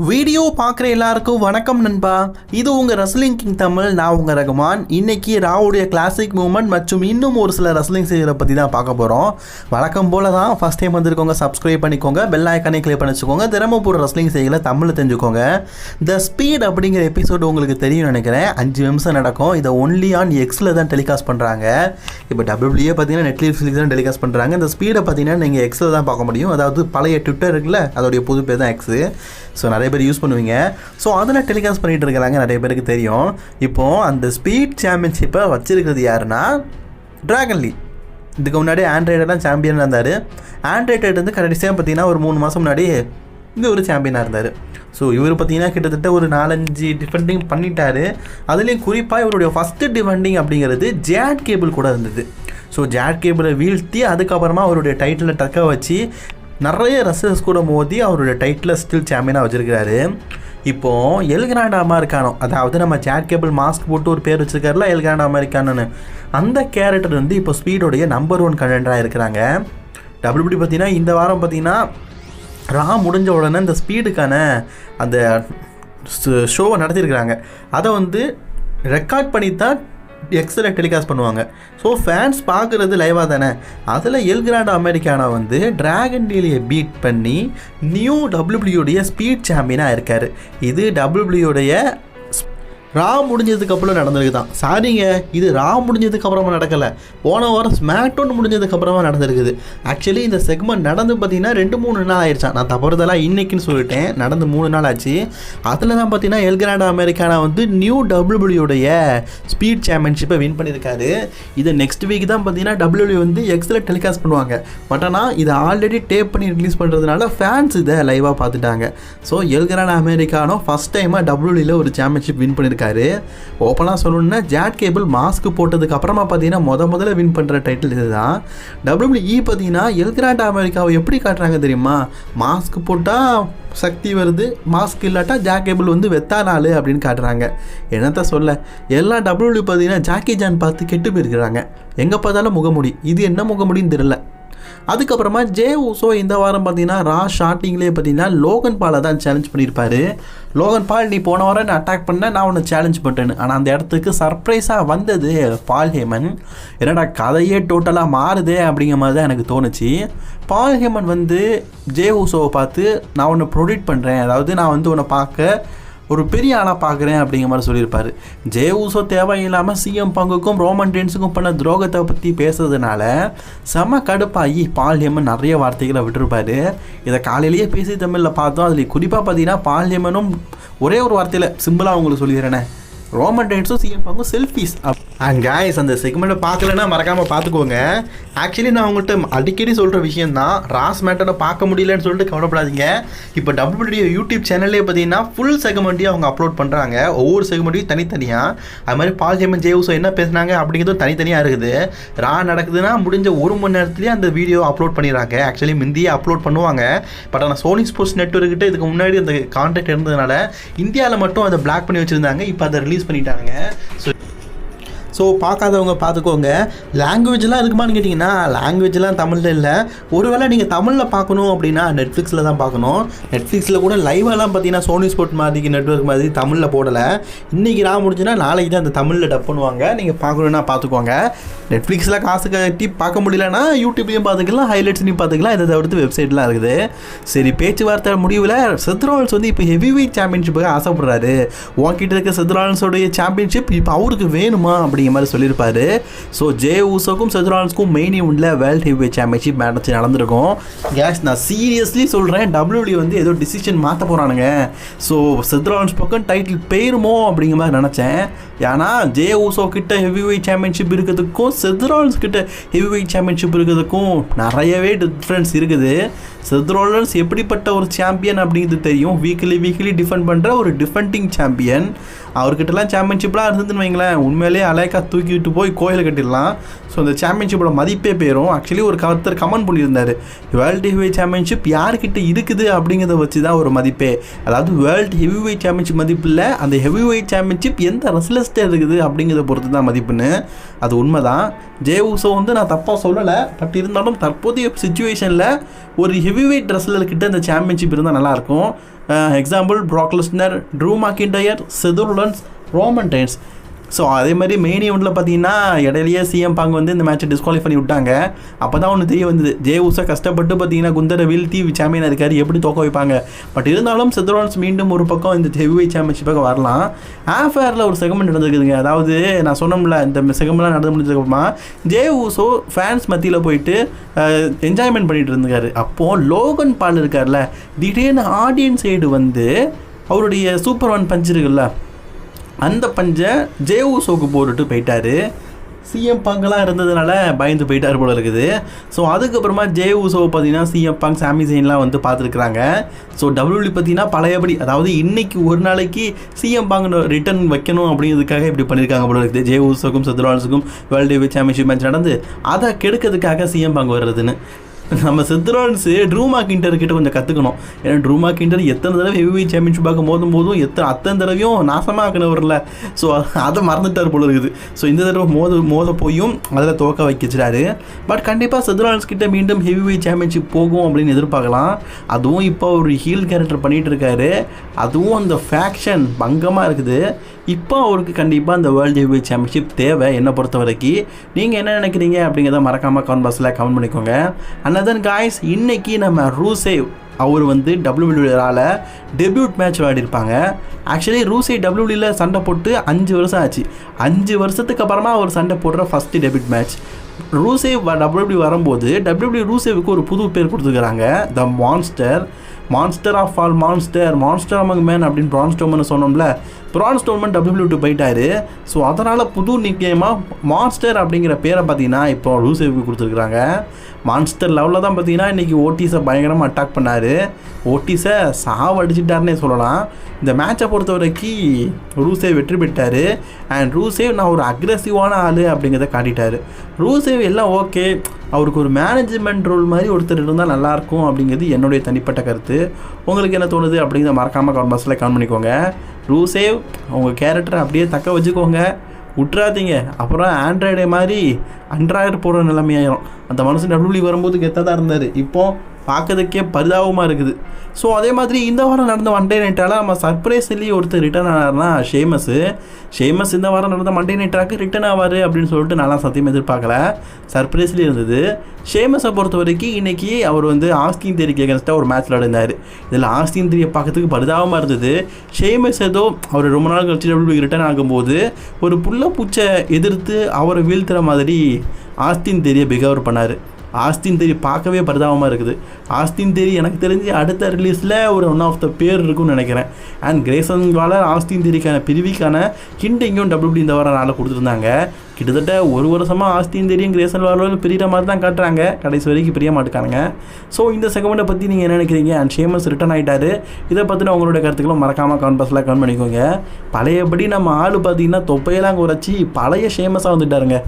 Video பார்க்குற எல்லாருக்கும் வணக்கம் நண்பா. இது உங்கள் ரஸ்லிங் கிங் தமிழ் நான் உங்கள் ரகுமான். இன்னைக்கு ராவுடைய கிளாசிக் மூமெண்ட் மற்றும் இன்னும் ஒரு சில ரஸ்லிங் செய்கிற பற்றி தான் பார்க்க போகிறோம் வழக்கம் போல தான் ஃபஸ்ட் டைம் வந்திருக்கோங்க சப்ஸ்கிரைப் பண்ணிக்கோங்க பெல் ஐக்கானே கிளிக் பண்ணி வச்சுக்கோங்க திறமப்பூர் ரஸ்லிங் செய்யல தமிழில் தெரிஞ்சுக்கோங்க. த ஸ்பீட் அப்படிங்கிற எபிசோடு உங்களுக்கு தெரியும் நினைக்கிறேன். அஞ்சு நிமிஷம் நடக்கும். இதை ஒன்லி ஆன் எக்ஸில் தான் டெலிகாஸ்ட் பண்ணுறாங்க இப்போ டபிள்யூஏ பார்த்தீங்கன்னா நெட்ஃப்ளிக்ஸில் தான் டெலிகாஸ்ட் பண்ணுறாங்க இந்த ஸ்பீடை பார்த்தீங்கன்னா நீங்கள் எக்ஸில் தான் பார்க்க முடியும். அதாவது பழைய ட்விட்டர் இருக்குல்ல அதோடைய புது பேர் தான் எக்ஸு ஸோ நிறைய பேர் யூஸ் பண்ணுவீங்க. ஸோ அதில் டெலிகாஸ்ட் பண்ணிகிட்டு இருக்கிறாங்க நிறைய பேருக்கு தெரியும். இப்போது அந்த ஸ்பீட் சாம்பியன்ஷிப்பை வச்சுருக்கிறது யாருன்னா ட்ராகன் லீ இதுக்கு முன்னாடி ஆண்ட்ராய்டெல்லாம் சாம்பியனாக இருந்தார். ஆண்ட்ராய்டு வந்து கடைசியாக பார்த்தீங்கன்னா ஒரு மூணு மாதம் முன்னாடி இந்த ஒரு சாம்பியனாக இருந்தார். ஸோ இவர் பார்த்தீங்கன்னா கிட்டத்தட்ட ஒரு நாலஞ்சு டிஃபெண்டிங் பண்ணிட்டாரு. அதுலேயும் குறிப்பாக இவருடைய ஃபஸ்ட்டு டிஃபெண்டிங் அப்படிங்கிறது ஜேட் கேபிள் கூட இருந்தது. ஸோ ஜேட் கேபிளை வீழ்த்தி அதுக்கப்புறமா அவருடைய டைட்டிலை டக்க வச்சு நிறைய ரசிகர்ஸ் கூட மோதி அவருடைய டைட்டில் ஸ்டில் சாம்பியனாக வச்சுருக்காரு இப்போது எல்கிராண்ட் அமெரிக்கானோ அதாவது நம்ம ஜாட் கேபிள் மாஸ்க் போட்டு ஒரு பேர் வச்சுருக்காருல எல்கிராண்ட் அமெரிக்கானோன்னு அந்த கேரக்டர் வந்து இப்போ ஸ்பீடோடைய நம்பர் ஒன் கண்டென்டராக இருக்கிறாங்க. டபிள்யூபிடி பார்த்தீங்கன்னா இந்த வாரம் பார்த்தீங்கன்னா ரா முடிஞ்ச உடனே இந்த ஸ்பீடுக்கான அந்த ஷோவை நடத்தியிருக்கிறாங்க. அதை வந்து ரெக்கார்ட் பண்ணி தான் எக்ஸில் டெலிகாஸ்ட் பண்ணுவாங்க. ஸோ ஃபேன்ஸ் பார்க்குறது லைவாக தானே? அதில் எல்கிராண்ட் அமெரிக்கானா வந்து டிராகன் டீலியை பீட் பண்ணி நியூ டபிள்யூபிள்யூடைய ஸ்பீட் சாம்பியனாக இருக்கார். இது டபிள்யூபிள்யூடைய ரா முடிஞ்சதுக்கு அப்புறம் நடந்திருக்கு தான் சாரிங்க இது ரா முடிஞ்சதுக்கு அப்புறமா நடக்கலை. போன வாரம் ஸ்மாக்டவுன் முடிஞ்சதுக்கு அப்புறமா நடந்திருக்குது. ஆக்சுவலி இந்த செக்மெண்ட் நடந்து பார்த்தீங்கன்னா ரெண்டு மூணு நாள் ஆயிடுச்சான் நான் தப்புறதெல்லாம் இன்னைக்குன்னு சொல்லிட்டேன். நடந்து மூணு நாள் ஆச்சு. அதில் தான் பார்த்தீங்கன்னா எல்கிராண்ட் அமெரிக்கானா வந்து நியூ டபிள்யூபிள்யூடைய ஸ்பீட் சாம்பியன்ஷிப்பை வின் பண்ணியிருக்காரு. இது நெக்ஸ்ட் வீக் தான் பார்த்தீங்கன்னா டபிள்யூபிள்யூ வந்து எக்ஸில் டெலிகாஸ்ட் பண்ணுவாங்க. பட் ஆனால் இதை ஆல்ரெடி டேப் பண்ணி ரிலீஸ் பண்ணுறதுனால ஃபேன்ஸ் இதை லைவாக பார்த்துட்டாங்க. ஸோ எல்கிராண்ட் அமெரிக்கானோ ஃபஸ்ட் டைமாக டபிள்யூபிள்யூவில் ஒரு சாம்பியன்ஷிப் வின் பண்ணியிருக்காரு ஓப்பனாக சொல்லணும்னா ஜாட் கேபிள் மாஸ்க் போட்டதுக்கு அப்புறமா பார்த்தீங்கன்னா முத முதல்ல வின் பண்ணுற டைட்டில் இதுதான். டபிள்யூபிள்யூஇ பார்த்தீங்கன்னா எல்கிராண்ட் அமெரிக்காவை எப்படி காட்டுறாங்க தெரியுமா? மாஸ்க் போட்டால் சக்தி வருது மாஸ்க் இல்லாட்டா ஜாக் கேபிள் வந்து நாள் அப்படின்னு காட்டுறாங்க. என்னத்த சொல்ல? எல்லா டபிள்யூ பார்த்தீங்கன்னா ஜாக்கி ஜான் பார்த்து கெட்டு போயிருக்கிறாங்க. எங்கே பார்த்தாலும் முகமுடி. இது என்ன முகமுடின்னு தெரியல. அதுக்கப்புறமா ஜே ஊசோ இந்த வாரம் பார்த்தீங்கன்னா ரா ஷார்ட்டிங்லேயே பார்த்தீங்கன்னா லோகன் பாலை தான் சேலஞ்ச் பண்ணியிருப்பாரு. லோகன் பால் நீ போன வாரம் நான் அட்டாக் பண்ண? நான் உன்னை சேலஞ்ச் பண்ணிட்டேன்னு. ஆனால் அந்த இடத்துக்கு சர்ப்ரைஸாக வந்தது பால் ஹேமன். என்னடா கதையே டோட்டலாக மாறுதே அப்படிங்கிற மாதிரி தான் எனக்கு தோணுச்சு. பால் ஹேமன் வந்து ஜே ஊசோவை பார்த்து நான் உன்னை ப்ரொடியூட் பண்ணுறேன் அதாவது நான் வந்து உன்னை பார்க்க ஒரு பெரிய ஆளாக பார்க்குறேன் அப்படிங்கிற மாதிரி சொல்லியிருப்பார். ஜெய ஊசோ தேவையில்லாமல் சிஎம் பங்குக்கும் ரோமன் டென்ஸுக்கும் பண்ண துரோகத்தை பற்றி பேசுறதுனால செம கடுப்பாகி பால்யமன் நிறைய வார்த்தைகளை விட்டுருப்பாரு. இதை காலையிலேயே பேசி தமிழில் பார்த்தோம். அதில் குறிப்பாக பார்த்தீங்கன்னா பால்யமனும் ஒரே ஒரு வார்த்தையில் சிம்பிளாக அவங்களுக்கு சொல்லிடுறேனே. ரோமன் டென்ஸும் சிஎம் பங்கும் செல்ஃபீஸ் அப் காய்ஸ் அந்த செக்மெண்ட்டை பார்க்கலன்னா மறக்காமல் பார்த்துக்கோங்க. ஆக்சுவலி நான் உங்கள்கிட்ட அடிக்கடி சொல்கிற விஷயம் தான் ராஸ் மேட்டரை பார்க்க முடியலன்னு சொல்லிட்டு கவலைப்படாதீங்க. இப்போ டபிள்யூடியோ யூடியூப் சேனல்லே பார்த்தீங்கன்னா ஃபுல் செக்மெண்ட்டையும் அவங்க அப்லோட் பண்ணுறாங்க ஒவ்வொரு செக்மெண்ட்டையும் தனித்தனியாக அது மாதிரி பால் ஜெமன் ஜேவுசோ என்ன பேசுனாங்க அப்படிங்கிறதும் தனித்தனியாக இருக்குது. ரா நடக்குதுன்னா முடிஞ்ச ஒரு மணி நேரத்துலேயே அந்த வீடியோ அப்லோட் பண்ணிடுறாங்க. ஆக்சுவலி முந்தியே அப்லோட் பண்ணுவாங்க. பட் ஆனால் சோனி ஸ்போர்ட்ஸ் நெட்ஒர்க்கிட்ட இதுக்கு முன்னாடி அந்த கான்டாக்ட் இருந்ததுனால இந்தியாவில் மட்டும் அதை பிளாக் பண்ணி வச்சுருந்தாங்க. இப்போ அதை ரிலீஸ் பண்ணிட்டாங்க. ஸோ ஸோ பார்க்காதவங்க பார்த்துக்கோங்க. லாங்குவேஜ்லாம் இருக்குமான்னு கேட்டிங்கன்னா லாங்குவேஜ்லாம் தமிழில் இல்லை. ஒருவேளை நீங்கள் தமிழில் பார்க்கணும் அப்படின்னா நெட்ஃப்ளிக்ஸில் தான் பார்க்கணும். நெட்ஃப்ளிக்ஸில் கூட லைவெல்லாம் பார்த்தீங்கன்னா சோனி ஸ்போர்ட் மாதிரி நெட்ஒர்க் மாதிரி தமிழில் போடலை. இன்றைக்கி நான் முடிஞ்சுன்னா நாளைக்கு தான் அந்த தமிழில் டப் பண்ணுவாங்க. நீங்கள் பார்க்கணுன்னா பார்த்துக்கோங்க. நெட்ஃப்ளிக்ஸில் காசு கட்டி பார்க்க முடியலன்னா யூடியூப்லேயும் பார்த்துக்கலாம் ஹைலைட்ஸ்லையும் பார்த்துக்கலாம். இதை தவிர்த்து வெப்சைட்லாம் இருக்குது. சரி பேச்சுவார்த்தை முடிவில் செத்ரோல்ஸ் வந்து இப்போ ஹெவி வெயிட் சாம்பியன்ஷிப்புக்கு ஆசைப்படுறாரு. உன்கிட்ட இருக்க செத்ரோல்ஸோடைய சாம்பியன்ஷிப் இப்போ அவருக்கு வேணுமா அப்படிங்கிற மாதிரி சொல்லியிருப்பாரு. ஸோ ஜே ஊசோக்கும் செத்ரால்ஸ்க்கும் மெயின் இவெண்ட்டில் வேர்ல்ட் ஹெவி சாம்பியன்ஷிப் மேட்ச் நடந்திருக்கும். கேஸ் நான் சீரியஸ்லி சொல்கிறேன் டபிள்யூடி வந்து ஏதோ டிசிஷன் மாற்ற போகிறானுங்க ஸோ செத்ரால்ஸ் பக்கம் டைட்டில் போயிருமோ அப்படிங்கிற மாதிரி நினச்சேன். ஏன்னா ஜே ஊசோ கிட்ட ஹெவி வெயிட் சாம்பியன்ஷிப் இருக்கிறதுக்கும் செதுரான்ஸ் கிட்ட ஹெவி வெயிட் சாம்பியன்ஷிப் இருக்கிறதுக்கும் நிறையவே டிஃப்ரென்ஸ் இருக்குது. செத்ரோலன்ஸ் எப்படிப்பட்ட ஒரு சாம்பியன் அப்படிங்கிறது தெரியும். வீக்லி வீக்லி டிஃபெண்ட் பண்ணுற ஒரு டிஃபெண்டிங் சாம்பியன் அவர்கிட்டலாம் சாம்பியன்ஷிப்லாம் இருந்ததுன்னு வைங்களேன். உண்மையிலேயே அலேக்கா தூக்கிட்டு போய் கோயில் கட்டிடலாம். ஸோ இந்த சாம்பியன்ஷிப்போட மதிப்பே போயிடும் ஆக்சுவலி ஒரு கருத்தர் கமெண்ட் பண்ணியிருந்தார். வேர்ல்டு ஹெவி சாம்பியன்ஷிப் யார்கிட்ட இருக்குது அப்படிங்கிறத வச்சு தான் ஒரு மதிப்பே. அதாவது வேர்ல்டு ஹெவிவெயிட் சாம்பியன்ஷிப் மதிப்பில் அந்த அந்த ஹெவிவெயிட் சாம்பியன்ஷிப் எந்த ரெஸ்லஸ்ட்டே இருக்குது அப்படிங்கிறத பொறுத்து தான் மதிப்புன்னு. அது உண்மைதான். ஜே ஊசோ வந்து நான் தப்பாக சொல்லலை பட் இருந்தாலும் தற்போதைய சுச்சுவேஷனில் ஒரு ஹெவி வெயிட் ட்ரெஸ்லர் கிட்ட இந்த சாம்பியன்ஷிப் இருந்தால் நல்லாயிருக்கும். Example Brock Lesnar Drew McIntyre Seth Rollins Roman Reigns so அதே மாதிரி மெயின் ஈவெண்ட்டில் பார்த்தீங்கன்னா இடையிலேயே சிஎம் பாங்க வந்து இந்த மேட்சை டிஸ்குவாலிஃபை பண்ணி விட்டாங்க. அப்போ தான் ஒன்று தெரிய வந்தது. ஜே உஷா கஷ்டப்பட்டு பார்த்தீங்கன்னா குந்தரை வீழ்த்தி சாம்பியன் இருக்காரு. எப்படி தோக்க வைப்பாங்க? பட் இருந்தாலும் செத்ரோன்ஸ் மீண்டும் ஒரு பக்கம் இந்த ஹெவிவை சாம்பியன்ஷிப்பாக வரலாம். ஆஃபேரில் ஒரு செகமெண்ட் நடந்துருக்குதுங்க. அதாவது நான் சொன்னோம்ல இந்த செகமெண்ட்லாம் நடந்து முடிஞ்சதுக்கப்புறமா ஜே ஊசோ ஃபேன்ஸ் மத்தியில் போயிட்டு என்ஜாய்மெண்ட் பண்ணிட்டு இருந்தார். அப்போது லோகன் பால் இருக்கார்ல திடீர்னு ஆடியன்ஸ் சைடு வந்து அவருடைய சூப்பர் ஒன் பஞ்ச் இருக்குல்ல அந்த பஞ்சை ஜே போட்டுட்டு போயிட்டாரு. சிஎம் பங்கெலாம் இருந்ததுனால பயந்து போயிட்டார் போல இருக்குது. ஸோ அதுக்கப்புறமா ஜே ஊசோ பார்த்தீங்கன்னா சிஎம் பங்க் சாமி சைன்லாம் வந்து பார்த்துருக்குறாங்க. ஸோ டபிள்யூலி பார்த்தீங்கன்னா பழையபடி அதாவது இன்னைக்கு ஒரு நாளைக்கு சிஎம் பாங் ரிட்டர்ன் வைக்கணும் அப்படிங்கிறதுக்காக இப்படி பண்ணியிருக்காங்க போல இருக்குது. ஜே ஊசோக்கும் சத்ரான்ஸுக்கும் வேர்ல்டு சாம்பியன்ஷிப் மேட்ச் நடந்து அதை கெடுக்கிறதுக்காக சிஎம் பங்க் வர்றதுன்னு நம்ம சித்ரான்ஸு ட்ரூமா கிண்டர் கிட்ட கொஞ்சம் கற்றுக்கணும் ஏன்னா ட்ரூமா கிண்டர் எத்தனை தடவை ஹெவி சாம்பியன்ஷிப் பார்க்க போதும் போதும் எத்தனை அத்தனை தடவையும் நாசமாக்கினவரில். ஸோ அதை மறந்துட்டார் போல இருக்குது. ஸோ இந்த தடவை மோத மோத போயும் அதில் துவக்க வைக்கிறாரு. பட் கண்டிப்பாக சித்ரான்ஸ் கிட்ட மீண்டும் ஹெவி வெயிட் சாம்பியன்ஷிப் போகும் அப்படின்னு எதிர்பார்க்கலாம். அதுவும் இப்போ ஒரு ஹீல் கேரக்டர் பண்ணிகிட்டு இருக்காரு. அதுவும் அந்த ஃபேக்ஷன் பங்கமாக இருக்குது. இப்போ அவருக்கு கண்டிப்பாக அந்த வேர்ல்டு ஹெவி சாம்பியன்ஷிப் தேவை. என்னை பொறுத்த வரைக்கும் நீங்கள் என்ன நினைக்கிறீங்க அப்படிங்கிறத மறக்காமல் கமெண்ட் பாக்ஸில் கமெண்ட் பண்ணிக்கோங்க. அனதன் காய்ஸ் இன்னைக்கு நம்ம ரூசேவ் அவர் வந்து டபிள்யூபிள்யூஆரால் டெபியூட் மேட்ச் விளையாடிருப்பாங்க. ஆக்சுவலி ரூசே டபிள்யூபிள்யூவில் சண்டை போட்டு அஞ்சு வருஷம் ஆச்சு. அஞ்சு வருஷத்துக்கு அப்புறமா அவர் சண்டை போடுற first debut match Rusev WW வரும்போது டபிள்யூபிள்யூ ரூசேவுக்கு ஒரு புது பேர் கொடுத்துருக்குறாங்க the monster monster of all monster monster among man அப்படின்னு பிரான் ஸ்டோமன் சொன்னோம்ல பிரான் ஸ்டோமன் டபிள்யூபிள்யூ போயிட்டாரு. ஸோ அதனால் புது நிச்சயமாக மான்ஸ்டர் அப்படிங்கிற பேரை பார்த்தீங்கன்னா இப்போ லூசேவுக்கு கொடுத்துருக்குறாங்க. மான்ஸ்டர் லெவலில் தான் பார்த்தீங்கன்னா இன்றைக்கி ஓட்டிஸை பயங்கரமாக அட்டாக் பண்ணார். ஓட்டிஸை சாவடிச்சிட்டாருன்னே சொல்லலாம். இந்த மேட்சை பொறுத்த வரைக்கும் ரூசேவ் வெற்றி பெற்றார். அண்ட் ரூசேவ் நான் ஒரு அக்ரெசிவான ஆள் அப்படிங்கிறத காட்டிட்டார். ரூசேவ் எல்லாம் ஓகே அவருக்கு ஒரு மேனேஜ்மெண்ட் ரோல் மாதிரி ஒருத்தர் இருந்தால் நல்லாயிருக்கும் அப்படிங்கிறது என்னுடைய தனிப்பட்ட கருத்து. உங்களுக்கு என்ன தோணுது அப்படிங்கிறத மறக்காமல் கமெண்ட் பாக்ஸில் கமெண்ட் பண்ணிக்கோங்க. ரூசேவ் உங்கள் கேரக்டரை அப்படியே தக்க வச்சுக்கோங்க. விட்றாதீங்க அப்புறம் ஆண்ட்ராய்டே மாதிரி அண்ட்ராய்டு போடுற நிலைமையாயிரும். அந்த மனுஷன் டபுள்யூ வரும்போது கெத்தாக தான் இருந்தார். இப்போது பார்க்கறதுக்கே பரிதாபமாக இருக்குது. ஸோ அதே மாதிரி இந்த வாரம் நடந்த மண்டே நைட்டால் நம்ம சர்ப்ரைஸ்லி ஒருத்தர் ரிட்டர்ன் ஆனார்னா ஷேமஸு ஷேமஸ் இந்த வாரம் நடந்த மண்டே நைட்டாக்கு ரிட்டர்ன் ஆவார் அப்படின்னு சொல்லிட்டு நல்லா சத்தியம் எதிர்பார்க்கல. சர்ப்ரைஸ்லி இருந்தது. ஷேமஸை பொறுத்த வரைக்கும் இன்றைக்கி அவர் வந்து ஆஸ்தின் தேரிக்கு அகேன்ஸ்டாக ஒரு மேட்ச் விளையாடினார். இதில் ஆஸ்தின் தேரியை பார்க்கறதுக்கு பரிதாபமாக இருந்தது. ஷேமஸ் ஏதோ அவர் ரொம்ப நாள் கழிச்சு டபிள்யூ ரிட்டர்ன் ஆகும்போது ஒரு புள்ள பூச்சை எதிர்த்து அவரை வீழ்த்துற மாதிரி ஆஸ்தின் தேரியை பிகவர் பண்ணார். ஆஸ்தின் தேரி பார்க்கவே பரிதாபமாக இருக்குது. ஆஸ்தின் தேரி எனக்கு தெரிஞ்சு அடுத்த ரிலீஸில் ஒரு ஒன் ஆஃப் த பேர் இருக்கும்னு நினைக்கிறேன். அண்ட் கிரேசன் வாலர் ஆஸ்தின் தேரிக்கான பிரிவிக்கான ஹிண்ட் எங்கேயும் டபிள்யூடி இந்த வாரம் நாளில் கொடுத்துருந்தாங்க. கிட்டத்தட்ட ஒரு வருஷமாக ஆஸ்தின் தெரியும் கிரேசன் வாலர் பிரிகிற மாதிரி தான் காட்டுறாங்க. கடைசி வரைக்கும் பிரிய மாட்டேக்கானுங்க. ஸோ இந்த செகமெண்ட்டை பற்றி நீங்கள் என்ன நினைக்கிறீங்க? அண்ட் ஷேமஸ் ரிட்டர்ன் ஆகிட்டாரு இதை பற்றின உங்களுடைய கருத்துக்களும் மறக்காமல் கான்பஸில் பாக்ஸில் கமெண்ட் பண்ணிக்கோங்க. பழையபடி நம்ம ஆள் பார்த்தீங்கன்னா தொப்பையெல்லாம் குறைச்சி பழைய ஷேமஸாக வந்துட்டாருங்க.